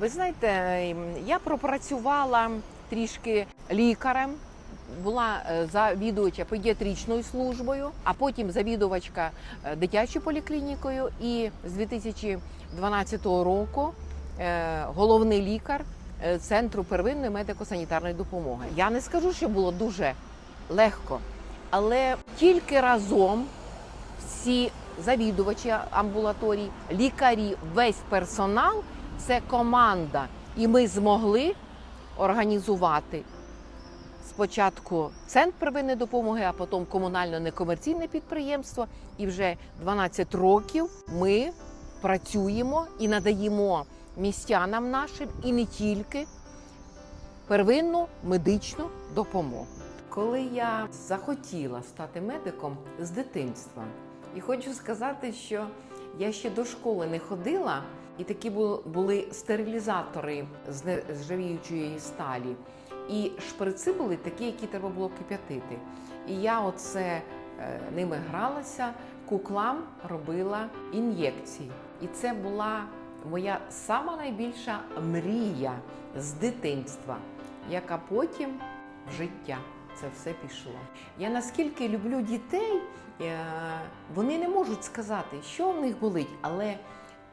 Ви знаєте, я пропрацювала трішки лікарем. Була е, завідувача педіатричною службою, а потім завідувачка е, дитячою поліклінікою. І з 2012 року е, головний лікар центру первинної медико-санітарної допомоги. Я не скажу, що було дуже легко, але тільки разом всі завідувачі амбулаторій, лікарі, весь персонал це команда. І ми змогли організувати спочатку центр первинної допомоги, а потім комунально некомерційне підприємство. І вже 12 років ми працюємо і надаємо містянам нашим і не тільки первинну медичну допомогу. Коли я захотіла стати медиком з дитинства, і хочу сказати, що я ще до школи не ходила, і такі були стерилізатори з нержавіючої сталі. І шприци були такі, які треба було кип'ятити. І я оце е, ними гралася, куклам робила ін'єкції. І це була моя сама найбільша мрія з дитинства, яка потім в життя це все пішло. Я наскільки люблю дітей, е, вони не можуть сказати, що в них болить, але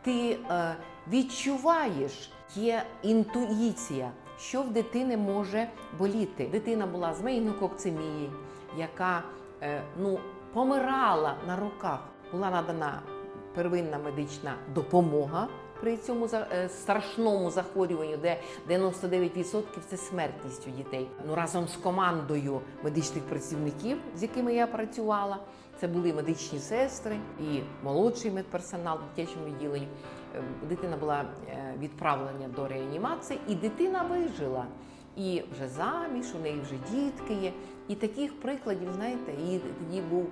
ти е, відчуваєш, є інтуїція, що в дитини може боліти. Дитина була з мейнококцемією, яка е, ну, помирала на руках. Була надана первинна медична допомога при цьому е, страшному захворюванню, де 99% це смертність у дітей. Ну разом з командою медичних працівників, з якими я працювала. Це були медичні сестри і молодший медперсонал в дитячому відділенні. Е, Дитина була е, відправлена до реанімації, і дитина вижила. І вже заміж, у неї вже дітки є. І таких прикладів, знаєте, і тоді був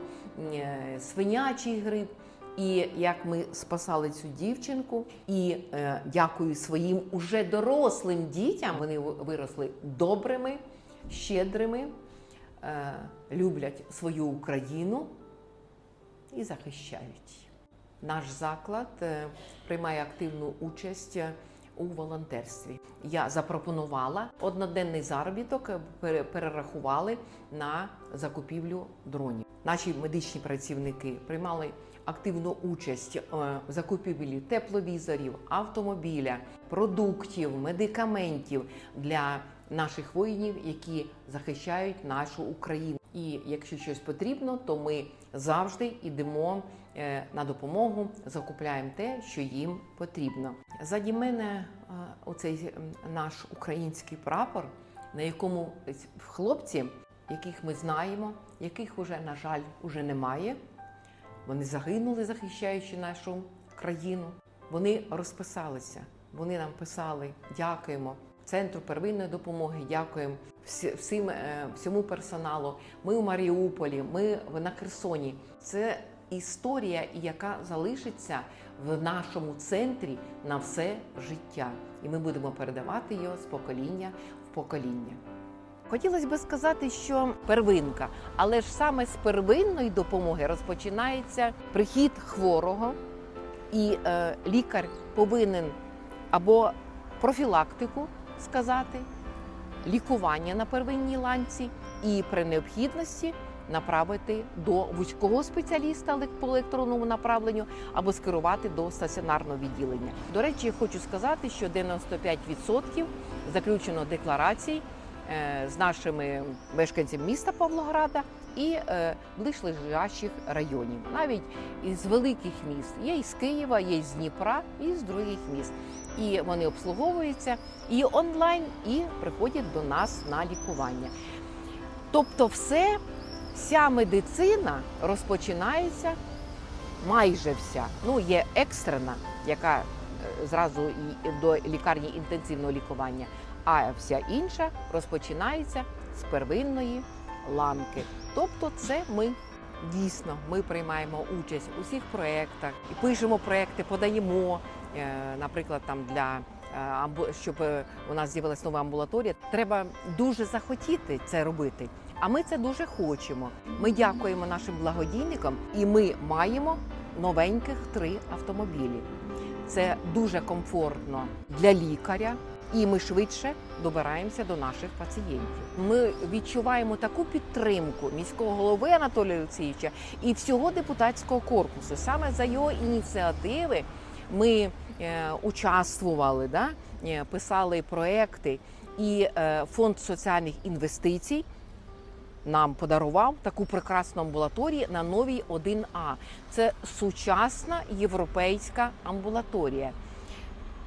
свинячий грип. І як ми спасали цю дівчинку, і е, дякую своїм уже дорослим дітям, вони виросли добрими, щедрими, е, люблять свою Україну і захищають. Наш заклад е, приймає активну участь е, у волонтерстві. Я запропонувала одноденний заробіток, е, перерахували на закупівлю дронів. Наші медичні працівники приймали активну участь е, в закупівлі тепловізорів, автомобіля, продуктів, медикаментів для наших воїнів, які захищають нашу Україну. І якщо щось потрібно, то ми завжди йдемо е, на допомогу, закупляємо те, що їм потрібно. Заді мене е, оцей наш український прапор, на якому хлопці, яких ми знаємо, яких уже, на жаль, уже немає. Вони загинули, захищаючи нашу країну. Вони розписалися. Вони нам писали дякуємо центру первинної допомоги. Дякуємо всім е, всьому персоналу. Ми у Маріуполі, ми на Херсоні. Це історія, яка залишиться в нашому центрі на все життя, і ми будемо передавати його з покоління в покоління. Хотілося би сказати, що первинка, але ж саме з первинної допомоги розпочинається прихід хворого, і е, лікар повинен або профілактику сказати, лікування на первинній ланці, і при необхідності направити до вузького спеціаліста по електронному направленню або скерувати до стаціонарного відділення. До речі, хочу сказати, що 95% заключено декларацій е, з нашими мешканцями міста Павлограда і е, ближчих районів, навіть із великих міст. Є із Києва, є із Дніпра, і з других міст. І вони обслуговуються і онлайн, і приходять до нас на лікування. Тобто, все, вся медицина розпочинається майже вся. Ну, є екстрена, яка е, зразу до лікарні інтенсивного лікування, а вся інша розпочинається з первинної ланки. Тобто, це ми дійсно ми приймаємо участь у всіх проєктах і пишемо проєкти, подаємо, е, наприклад, там для. е, Щоб е, у нас з'явилася нова амбулаторія, треба дуже захотіти це робити. А ми це дуже хочемо. Ми дякуємо нашим благодійникам, і ми маємо новеньких три автомобілі. Це дуже комфортно для лікаря, і ми швидше добираємося до наших пацієнтів. Ми відчуваємо таку підтримку міського голови Анатолія Олексійовича і всього депутатського корпусу. Саме за його ініціативи ми е, участвували, да? е, писали проекти, і е, фонд соціальних інвестицій нам подарував таку прекрасну амбулаторію на новій 1А. Це сучасна європейська амбулаторія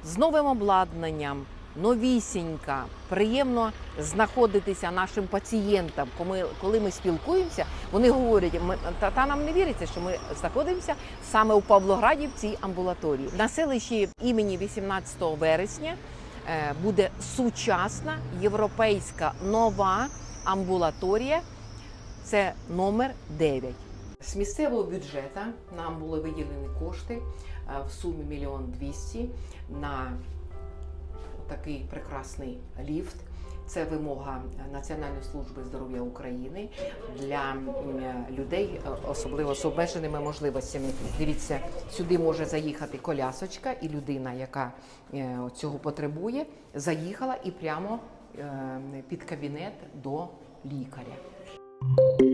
з новим обладнанням. Новісінька, приємно знаходитися нашим пацієнтам. Коли, коли ми спілкуємося, вони говорять, ми та, та нам не віриться, що ми знаходимося саме у Павлограді в цій амбулаторії. На селищі імені 18 вересня е, буде сучасна європейська нова амбулаторія. Це номер 9. З місцевого бюджету нам були виділені кошти е, в сумі мільйон двісті на такий прекрасний ліфт. Це вимога Національної служби здоров'я України для людей, е, особливо з обмеженими можливостями. Дивіться, сюди може заїхати колясочка, і людина, яка е, цього потребує, заїхала і прямо е, під кабінет до лікаря.